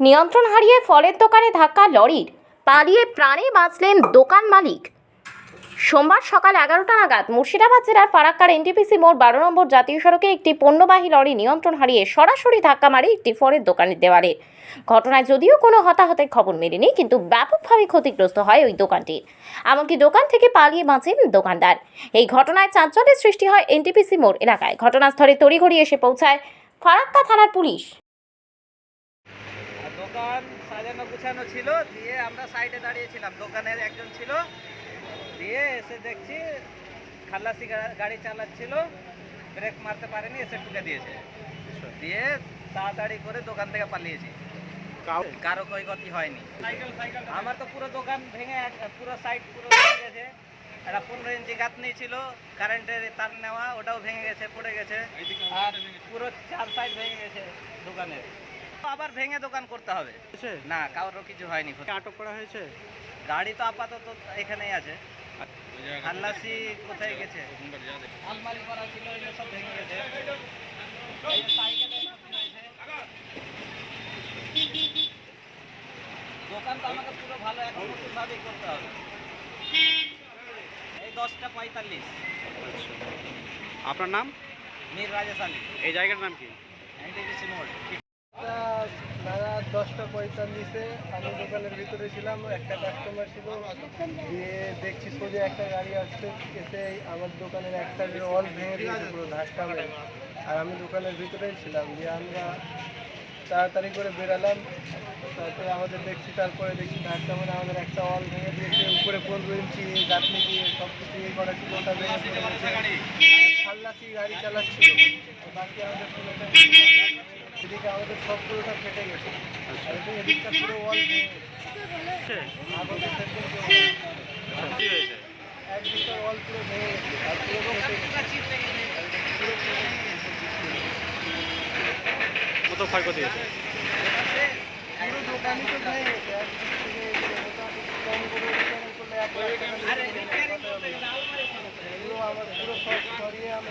নিয়ন্ত্রণ হারিয়ে ফলের দোকানে ধাক্কা, লরির। পালিয়ে প্রাণে বাঁচলেন দোকান মালিক। সোমবার সকাল এগারোটা নাগাদ মুর্শিদাবাদ জেলার ফারাক্কার এনটিপিসি মোড় বারো নম্বর জাতীয় সড়কে একটি পণ্যবাহী লরি নিয়ন্ত্রণ হারিয়ে সরাসরি ধাক্কা মারে একটি ফলের দোকানের দেওয়ালে। ঘটনায় যদিও কোনো হতাহতের খবর মেলেনি, কিন্তু ব্যাপকভাবে ক্ষতিগ্রস্ত হয় ওই দোকানটির এমনকি দোকান থেকে পালিয়ে বাঁচেন দোকানদার। এই ঘটনায় চাঞ্চল্যের সৃষ্টি হয় এনটিপিসি মোড় এলাকায়। ঘটনাস্থলে তড়িঘড়ি এসে পৌঁছায় ফারাক্কা থানার পুলিশ। দোকান সাজানো গুছানো ছিল দিয়ে আমরা সাইডে দাঁড়িয়েছিলাম দোকানের একজন ছিল দিয়ে এসে দেখছি খাল্লাসি গাড়ি চালাচ্ছিল ব্রেক মারতে পারেনি এসে ঠুকে দিয়েছে। দিয়ে তাড়াতাড়ি করে দোকান থেকে পালিয়েছি। কারও ক্ষয়ক্ষতি হয়নি। আমার তো পুরো দোকান ভেঙে পুরো সাইড পুরো ভেঙে গেছে। একটা পনেরো ইঞ্চি গাত গাঁথনি ছিল কারেন্টের তার নেওয়া ওটাও ভেঙে গেছে পড়ে গেছে। আর পুরো চার সাইড ভেঙে গেছে দোকানের। আবার ভেঙে দোকান করতে হবে। না কারোর কিছু হয়নি। আটক করা হয়েছে? গাড়ি তো আপাতত এখানেই আছে। খাল্লাসি কোথায় গেছে? আলমারি করা ছিল সব ভেঙে গেছে। এই যে সাইকেলের ক্ষতি হয়েছে। দোকান তো আমাকে পুরো ভালো এখন নতুন ভাবেই করতে হবে। এই দশটা পঁয়তাল্লিশ। আপনার নাম? মীর রাজেশ আলী। এই জায়গার নাম কি? এনটিপিসি দশটা পঁয়তাল্লিশে আমি দোকানের ভিতরে ছিলাম, একটা কাস্টমার ছিল। দিয়ে দেখছি সোজা একটা গাড়ি আসছে, এসে আমার দোকানের এক সাইডের অল ভেঙে দিয়েছে, পুরো ধাক্কা মেরে। আর আমি দোকানের ভিতরেই ছিলাম, দিয়ে আমরা তাড়াতাড়ি করে বেরালাম। তারপরে আমাদের দেখছি, তারপরে দেখছি ধাক্কা মেরে আমাদের একটা অল ভেঙে দিয়েছে, উপরে পনেরো ইঞ্চি গাঁথনি দিয়ে সব কিছু ইয়ে করা ছিল, ওটা ভেঙে খাল্লাসি গাড়ি চালাচ্ছিল, বাকি আমাদের এদিকে আমাদের সব পুরোটা ফেটে গেছে। কত ক্ষয়ক্ষতি হয়েছে পুরো সরিয়ে আমি